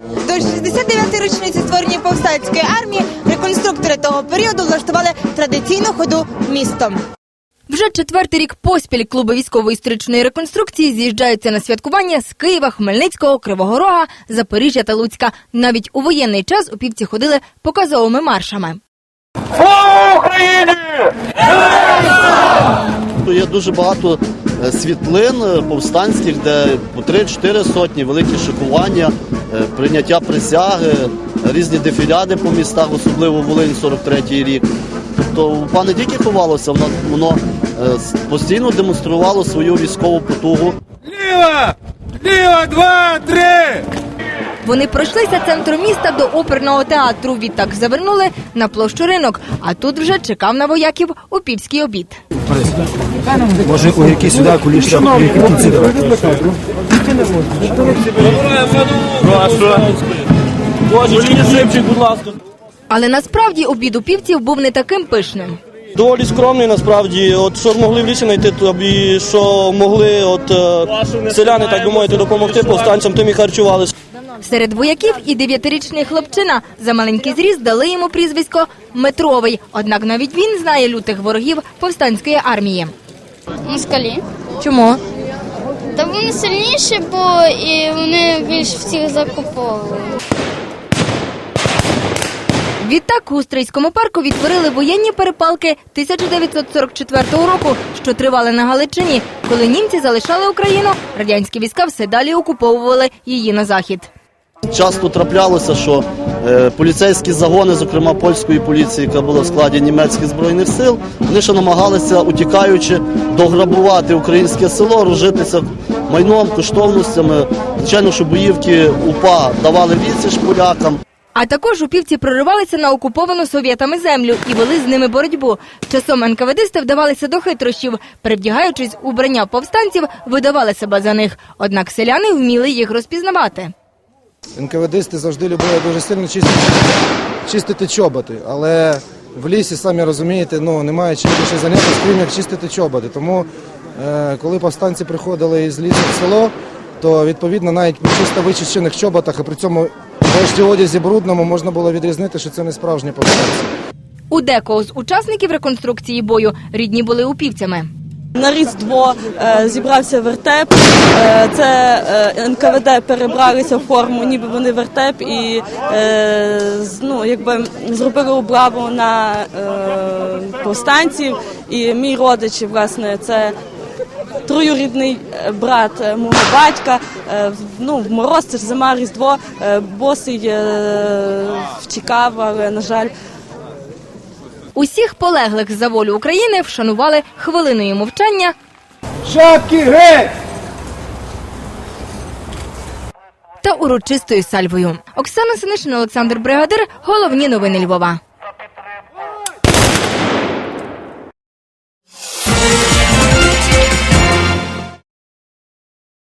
До 69-ї річниці створення повстанської армії реконструктори того періоду влаштували традиційну ходу містом. Вже четвертий рік поспіль клуби військово-історичної реконструкції з'їжджаються на святкування з Києва, Хмельницького, Кривого Рога, Запоріжжя та Луцька. Навіть у воєнний час упівці ходили показовими маршами. Слава Україні! Є дуже багато е, світлин е, повстанських, де по 3-4 сотні, великі шикування, прийняття присяги, різні дефіляди по містах, особливо Волинь 43-й рік. Тобто УПА не тільки ховалося, воно, воно е, постійно демонструвало свою військову потугу. Ліва! Ліва, два, три! Вони пройшлися центром міста до оперного театру. Відтак завернули на площу ринок. А тут вже чекав на вояків упівський обід. Може, у які сюди кінці давати. Шипчик, будь ласка. Але насправді обід упівців був не таким пишним. Доволі скромний насправді. От що могли в лісі знайти тобі, що могли, от е, селяни, так би мовити, допомогти повстанцям, тим і харчувалися. Серед вояків і дев'ятирічний хлопчина за маленький зріст дали йому прізвисько Метровий. Однак навіть він знає лютих ворогів повстанської армії. москалі. Чому? Вони сильніші, бо і вони більш всіх закуповували. Відтак у Устрийському парку відтворили воєнні перепалки 1944 року, що тривали на Галичині. Коли німці залишали Україну, радянські війська все далі окуповували її на захід. Часто траплялося, що е, поліцейські загони, зокрема польської поліції, яка була в складі німецьких збройних сил, вони ще намагалися, утікаючи, дограбувати українське село, розжитися майном, коштовностями. Звичайно, що боївки УПА давали відсіч полякам. А також упівці проривалися на окуповану совєтами землю і вели з ними боротьбу. Часом НКВДисти вдавалися до хитрощів, перевдягаючись у вбрання повстанців, видавали себе за них. Однак селяни вміли їх розпізнавати. НКВДисти завжди любили дуже сильно чистити, чистити чоботи, але в лісі, самі розумієте, ну, немає чим більше зайнятися, крім як чистити чоботи. Тому, коли повстанці приходили із лісу в село, то відповідно навіть в чисто вичищених чоботах, і при цьому врешті одязі брудному можна було відрізнити, що це не справжні повстанці. У декого з учасників реконструкції бою рідні були упівцями. На Різдво е, зібрався вертеп. Е, це е, НКВД перебралися в форму, ніби вони вертеп, і е, з- ну, якби зробили облаву на е, повстанців. І мій родич, власне, це троюрідний е, брат е, мого батька. Е, ну, в мороз, це ж зима, Різдво, босий втікав, але, на жаль, Усіх полеглих за волю України вшанували хвилиною мовчання Шапки геть! та урочистою сальвою. Оксана Синишин, Олександр Бригадир. Головні новини Львова.